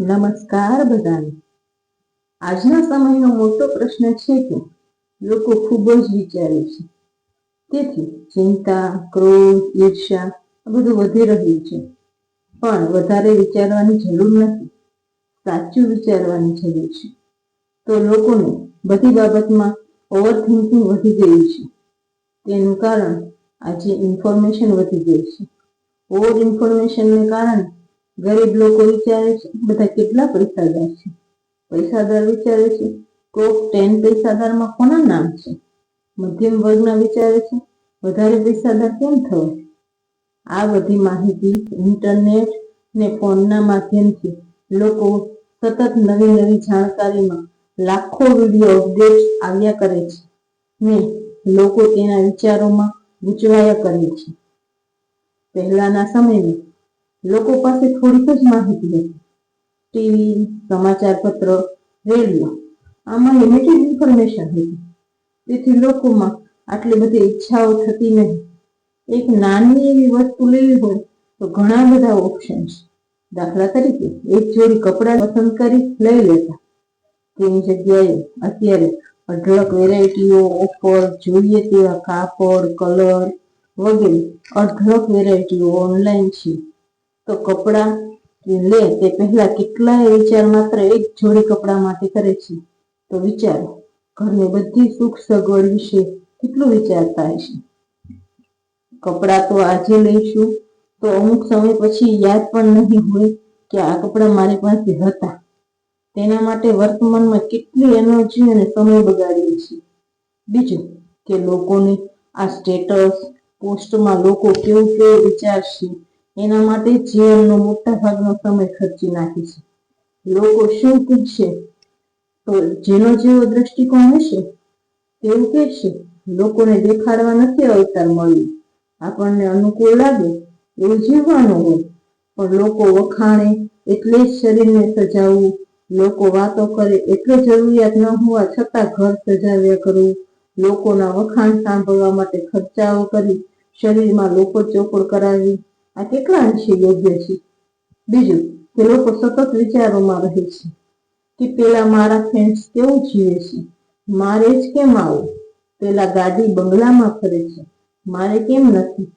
નમસ્કાર બધાને. આજના સમયનો મોટો પ્રશ્ન છે કે લોકો ખૂબ જ વિચારે છે. તેથી ચિંતા, ક્રોધ ઈર્ષા આ બધું વધી રહ્યું છે. પણ વધારે વિચારવાની જરૂર નથી. સાચું વિચારવાની જરૂર છે. તો લોકોને બધી બાબતમાં ઓવર વધી ગયું છે. તેનું કારણ આજે ઇન્ફોર્મેશન વધી ગઈ છે. ઓવર ઇન્ફોર્મેશનને કારણે ગરીબ લોકો વિચારે છે, બધા કેટલા પૈસાદાર છે? પૈસાદાર વિચારે છે, કોક ટેન પૈસાદારમાં કોના નામ છે? મધ્યમ વર્ગના વિચારે છે, વધારે પૈસાદાર કેમ થવાય આ બધી માહિતી ઇન્ટરનેટ ને ફોનના માધ્યમથી લોકો સતત નવી નવી જાણકારીમાં લાખો વીડિયો અપડેટ્સ આવ્યા કરે છે ને લોકો તેના વિચારોમાં ગૂંચવાયા કરે છે. પહેલાના સમયમાં લોકો પાસે થોડીક જ માહિતી હતી. ટીવી સમાચાર પત્ર રેડિયો. આમાં લિમિટેડ ઇન્ફોર્મેશન હતી. તેથી લોકોમાં આટલી બધી ઈચ્છાઓ થતી નહીં. એક નાની એવી વસ્તુ લેવી હોય તો ઘણા બધા ઓપ્શન્સ દાખલા તરીકે, એક જોડી કપડાં પસંદ કરી લઈ લેતા. તેની જગ્યાએ અત્યારે અઢળક વેરાયટીઓ ઓફર જોઈએ તેવા કાપડ કલર વગેરે અઢળક વેરાયટીઓ ઓનલાઈન છે. તો કપડાં લે તે પહેલા કેટલાય વિચાર માત્ર એક જોડી કપડાં માટે કરે છે. તો વિચારો, ઘરની બધી સુખ સગવડ વિશે કેટલું વિચારતા હશે? કપડાં તો આજે લઈશું, તો અમુક સમય પછી યાદ પણ નહીં હોય કે આ કપડાં મારી પાસે હતા. તેના માટે વર્તમાનમાં કેટલી એનર્જી અને સમય બગાડીએ છીએ. બીજું કે લોકોને આ સ્ટેટસ, પોસ્ટમાં લોકો કેવું કેવું વિચારશે એના માટે જીવનનો મોટા ભાગનો સમય ખર્ચી નાખે છે. લોકો શું પૂછશે? તો જેનો જેવો દ્રષ્ટિકોણ હશે, તેવું કહેશે. લોકોને દેખાડવા નથી અવતાર મળ્યું. આપણને અનુકૂળ લાગે એવું જીવવાનું હોય. પણ લોકો વખાણે એટલે જ શરીરને સજાવવું, લોકો વાતો કરે એટલે જરૂરિયાત ન હોવા છતાં ઘર સજાવ્યા કરવું, લોકોના વખાણ સાંભળવા માટે ખર્ચાઓ કરી શરીરમાં લોકો ચોપડ કરાવી આ કેટલા અંશે યોગ્ય છે? બીજું, કે લોકો સતત વિચારોમાં રહે છે કે પેલા મારા ફ્રેન્ડ્સ કેવું જીવે છે? મારે જ કેમ આવું? પેલા ગાડી બંગલામાં ફરે છે. મારે કેમ નથી?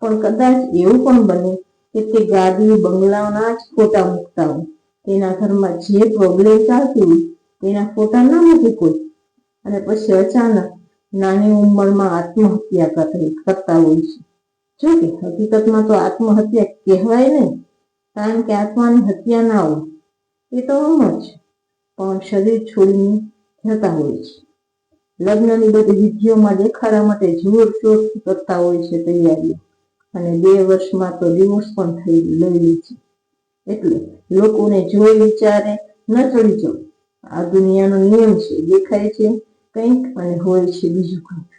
પણ કદાચ એવું પણ બને કે તે ગાડી બંગલાના જ ફોટા મૂકતા હોય. તેના ઘરમાં જે પ્રોબ્લેમ ચાલતી હોય, તેના ફોટા ના મૂકે કોઈ. અને પછી અચાનક નાની ઉંમરમાં આત્મહત્યા કરતા હોય છે. જો કે હકીકતમાં તો આત્મહત્યા કહેવાય નહીં, કારણ કે આત્માની હત્યા ના હોય, એ તો અમ જ. પણ શરીર છોડીને જતા હોય છે. લગ્નની બધી વિધિઓમાં દેખાડા માટે જોર શોર કરતા હોય છે તૈયારીઓ, અને બે વર્ષમાં તો ડિવોર્સ પણ થઈ લઈ છે. એટલે લોકોને જોઈ વિચારે ન ચડી જવું આ દુનિયાનો નિયમ છે, દેખાય છે કંઈક અને હોય છે બીજું કંઈક.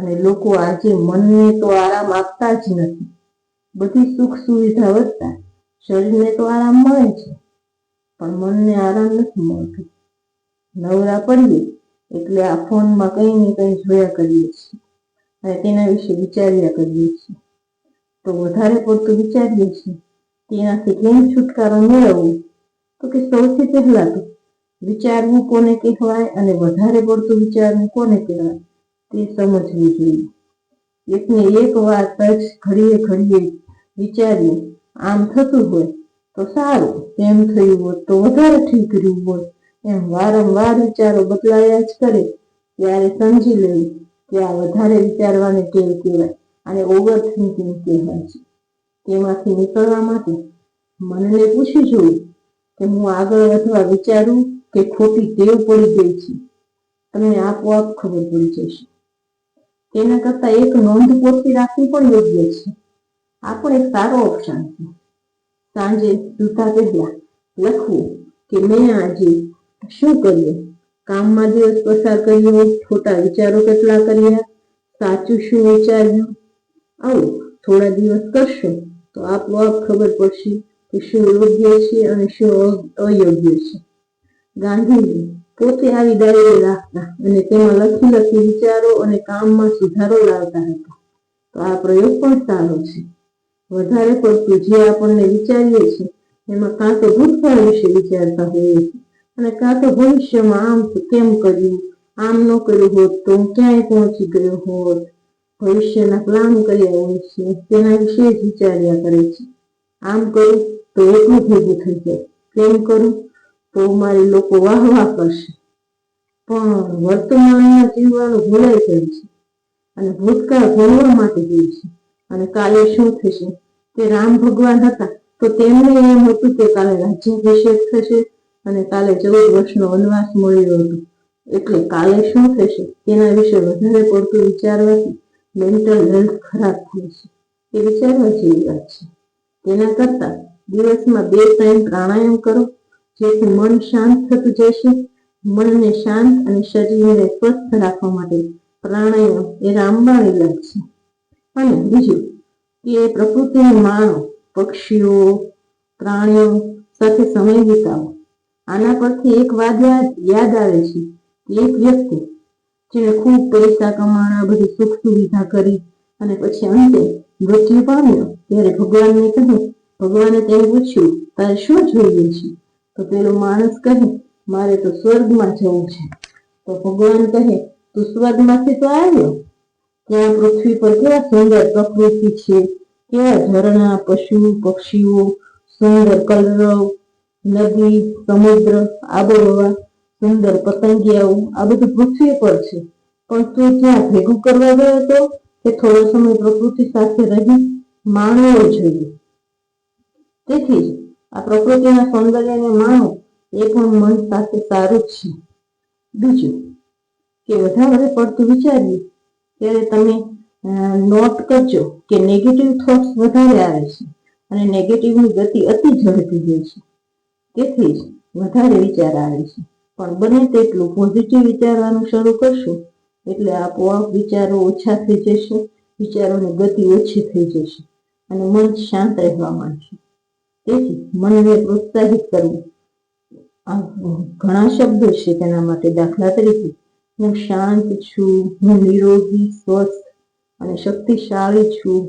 અને લોકો આજે મનને તો આરામ આપતા જ નથી. બધી સુખ સુવિધા વધતા શરીરને તો આરામ મળે છે, પણ મનને આરામ નથી મળતો. નવરા પડીએ એટલે આ ફોનમાં કંઈ ને કંઈ જોયા કરીએ છીએ અને તેના વિશે વિચાર્યા કરીએ છીએ. તો વધારે પડતું વિચારીએ છીએ, તેનાથી કેમ છુટકારો મેળવવો? તો કે સૌથી પહેલા તો વિચારવું કોને કહેવાય અને વધારે પડતું વિચારવું કોને કહેવાય? તે સમજવી જોઈએ. એકને એક વાત જ ઘડીએ ઘડીએ વિચારીએ આમ થતું હોય તો સારું, તેમ થયું હોત તો વધારે ઠીક રહ્યું હોત. એમ વારંવાર વિચારો બદલાયા જ કરે. ત્યારે સમજી લેવું કે આ વધારે વિચારવાની ટેવ કહેવાય અને ઓવર થિંકિંગ કહેવાય છે. તેમાંથી નીકળવા માટે મનને પૂછી જોવું કે હું આગળ વધવા વિચારું કે ખોટી ટેવ પડી ગઈ છે. તમને આપોઆપ ખબર પડી જશે. તેના કરતાં એક નોંધ પોતી રાખવી પણ યોગ્ય છે. આ પણ એક સારો ઓપ્શન છે. સાંજે જૂતા પહેલા લખવું કે મેં આજે શું કર્યું? કામમાં દિવસ પસાર કર્યો, ખોટા વિચારો કેટલા કર્યા? સાચું શું વિચાર્યું? આવું થોડા દિવસ કરશો તો આપોઆપ ખબર પડશે કે શું યોગ્ય છે અને શું અયોગ્ય છે. ગાંધીજી પોતે આવી ડાયરી રાખતા અને તેમાં લખી લખી વિચારો અને કામમાં સુધારો લાવતા હતા. તો આ પ્રયોગ પણ સારો છે. વધારે પડતું જે આપણને વિચારીએ છીએ, એમાં કાં તો ભૂતકાળ વિશે વિચારતા હોઈએ છીએ અને કાં તો ભવિષ્યમાં આમ કેમ કર્યું? આમ ન કર્યું હોત તો હું ક્યાંય પહોંચી ગયો હોત? ભવિષ્યના પ્લાન કર્યા હોય છે, તેના વિશે જ વિચાર્યા કરે છે. આમ કરું તો એટલું ભેગું થઈ જાય. કેમ કરું? તો મારી લોકો વાહ વાહ કરશે પણ વર્તમાનમાં જીવવાનું ભૂલાઈ જાય છે અને ભૂતકાળ ભૂલવા માટે જાય છે. અને કાલે શું થશે? તે રામ ભગવાન હતા તો તેમને એમ હતું કે કાલે રાજ્યાભિષેક થશે અને કાલે ચૌદ વર્ષનો વનવાસ મળ્યો હતો. એટલે કાલે શું થશે? તેના વિશે વધારે પડતું વિચારવાથી મેન્ટલ હેલ્થ ખરાબ થાય છે. એ વિચારવા જેવી વાત છે. તેના કરતાં દિવસમાં બે ત્રણ પ્રાણાયામ કરો જેથી મન શાંત થતું જશે, મનને શાંત અને શરીરને સ્વસ્થ રાખવા માટે પ્રાણાયામ એ રામબાણ ઇલાજ છે. અને બીજું કે પ્રકૃતિને માણો, પક્ષીઓ, પ્રાણીઓ સાથે સમય વિતાવો. આના પરથી એક વાત યાદ આવે છે એક વ્યક્તિ જેણે ખૂબ પૈસા કમાણા, બધી સુખ સુવિધા કરી અને પછી અંતે મૃત્યુ પામ્યો, ત્યારે ભગવાનને કહ્યું, ભગવાને તેને પૂછ્યું, તારે શું જોઈએ છે? તો પેલો માણસ કહે, મારે તો સ્વર્ગમાં જવું છે. તો ભગવાન કહે, તું સ્વર્ગમાંથી તો આવ્યો? ત્યાં પૃથ્વી પર કેવા સુંદર પ્રકૃતિ છે? કેવા ઝરણા, પશુ, પક્ષીઓ, સુંદર કલરવ, નદી, સમુદ્ર, આબોહવા, સુંદર પતંગિયાઓ, આ બધું પૃથ્વી પર છે. પણ તું ત્યાં ભેગું કરવા ગયો હતો કે થોડો સમય પ્રકૃતિ સાથે રહી? માણવો જોઈએ. તેથી જ આ પ્રકૃતિના સૌંદર્યને માણો એ પણ મન સાથે સારું જ છે. બીજું, કે વધારે પડતું વિચારીએ, ત્યારે તમે નોટ કરજો કે નેગેટિવ થોટ્સ વધારે આવે છે અને નેગેટિવની ગતિ અતિ ઝડપી હોય છે. તેથી જ વધારે વિચાર આવે છે. પણ બને તેટલું પોઝિટિવ વિચારવાનું શરૂ કરશો, એટલે આપોઆપ વિચારો ઓછા થઈ જશે, વિચારોની ગતિ ઓછી થઈ જશે અને મન શાંત રહેવા માંડશે. તેથી મનને પ્રોત્સાહિત કરવું. ઘણા શબ્દો છે તેના માટે દાખલા તરીકે, હું શાંત છું, હું નિરોગી, સ્વસ્થ અને શક્તિશાળી છું.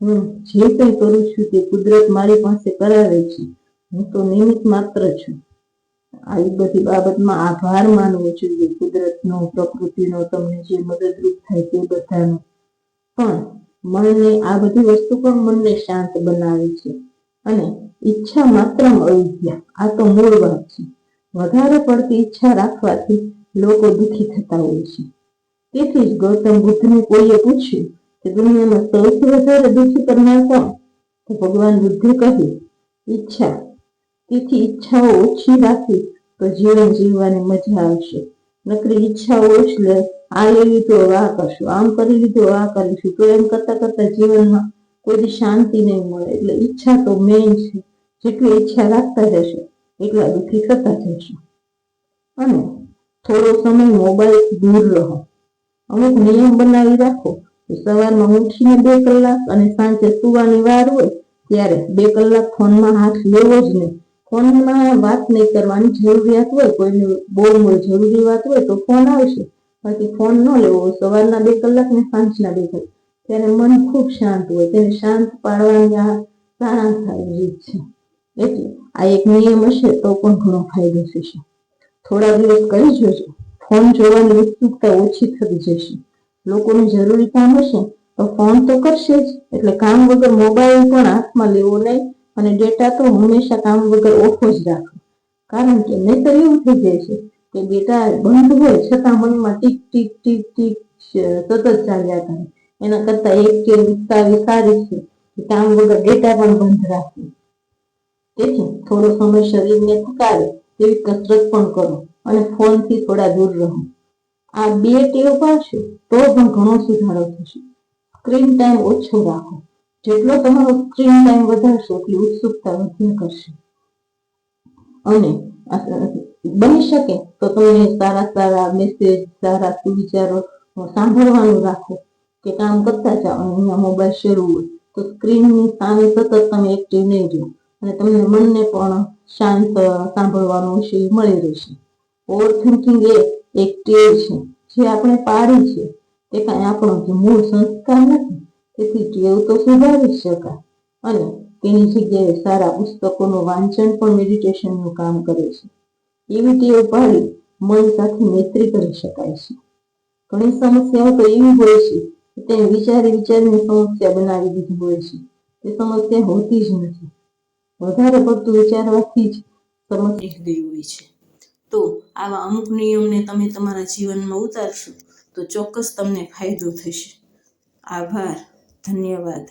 હું જે કંઈ કરું છું તે કુદરત મારી પાસે કરાવે છે. હું તો નિમિત્ત માત્ર છું. આવી બધી બાબતમાં આભાર માનવો જોઈએ. કુદરતનો, પ્રકૃતિનો, તમને જે મદદરૂપ થાય તે બધાનો. પણ મનને આ બધી વસ્તુ પણ મનને શાંત બનાવે છે. અને ઈચ્છા માત્ર અવિદ્યા આ તો મૂળ વાત છે. વધારે પડતી ઈચ્છા રાખવાથી લોકો દુઃખી થતા હોય છે. તેથી જ ગૌતમ બુદ્ધને કોઈએ પૂછ્યું કે દુનિયામાં સૌથી વધારે દુઃખી કરનાર કોણ? તો ભગવાન બુદ્ધે કહ્યું, ઈચ્છા. તેથી ઈચ્છાઓ ઓછી રાખી તો જીવન જીવવાની મજા આવશે. નકરી ઈચ્છાઓ એટલે આ લઈ લીધું આ કરશું. આમ કરી લીધું આ કરીશું. તો એમ કરતા કરતા જીવનમાં કોઈ શાંતિ નહીં મળે, એટલે ઈચ્છા તો મેઇન છે. જેટલી ઈચ્છા રાખતા જશો, એટલા દુઃખી થતા જશો. અને થોડો સમય મોબાઈલ દૂર રહો. અમુક નિયમ બનાવી રાખો સવારમાં ઉઠીને બે કલાક અને સાંજે સુવાની વાર હોય ત્યારે બે કલાક ફોનમાં હાથ લેવો જ નહીં. ફોનમાં વાત નહીં કરવાની જરૂરિયાત હોય, કોઈને બહુ જરૂરી વાત હોય તો ફોન આવશે. બાકી ફોન ન લેવો સવારના બે કલાક ને સાંજના બે કલાક. ત્યારે મન ખૂબ શાંત હોય, તેને શાંત પાડવાની આ સારાંશ રીત છે. એટલે આ એક નિયમ હશે તો પણ ઘણો ફાયદો થશે. થોડા દિવસ કરી જોજો. ફોન જોવાની ઉત્સુકતા ઓછી થતી જશે લોકોને જરૂરી કામ હશે તો ફોન તો કરશે જ. એટલે કામ વગર મોબાઈલ પણ હાથમાં લેવો નહીં અને ડેટા તો હંમેશા કામ વગર ઓછો જ રાખો. કારણ કે નહીતર એવું થઈ જાય છે કે ડેટા બંધ હોય છતાં મનમાં ટીક ટીક ટીક ટીક સતત ચાલ્યા કરે. એના કરતા એક કે વિસ્તાવી સારી છે કામ વગર ડેટા પણ બંધ રાખવું તેથી થોડો સમય શરીરને થકાવે તેવી કસરત પણ કરો અને ફોનથી થોડા દૂર રહો. આ બે ટેવ પાડશો તો પણ ઘણો સુધારો થશે. સ્ક્રીન ટાઈમ ઓછો રાખો. જેટલો તમારો સ્ક્રીન ટાઈમ વધારશો એટલી ઉત્સુકતા વધ્યા કરશે. અને બની શકે તો તમે સારા સારા મેસેજ સારા સુવિચારો સાંભળવાનું રાખો. કે કામ કરતા જાઓ. અને અહીંયા મોબાઈલ શરૂ હોય. તો સ્ક્રીનની સામે સતત તમે એક્ટિવ નહીં રહો. અને તમને મનને પણ શાંત સાંભળવાનો વિષય મળી રહેશે. ઓવર થિંકિંગ એ એક ટેવ છે. જે આપણે પાડી છે, તે કાંઈ આપણો મૂળ સંસ્કાર નથી. તેથી ટેવ તો સુધારી શકાય. અને તેની જગ્યાએ સારા પુસ્તકોનું વાંચન પણ મેડિટેશનનું કામ કરે છે. એવી ટેવ પાડી મન સાથે મૈત્રી કરી શકાય છે. ઘણી સમસ્યાઓ તો એવી હોય છે તેને વિચારી વિચારીને સમસ્યા બનાવી દીધી હોય છે. તે સમસ્યા હોતી જ નથી. વધારે પડતું વિચારવાથી જ સમસ્યા ગઈ હોય છે. તો આવા અમુક નિયમને તમે તમારા જીવનમાં ઉતારશો તો ચોક્કસ તમને ફાયદો થશે. આભાર. ધન્યવાદ.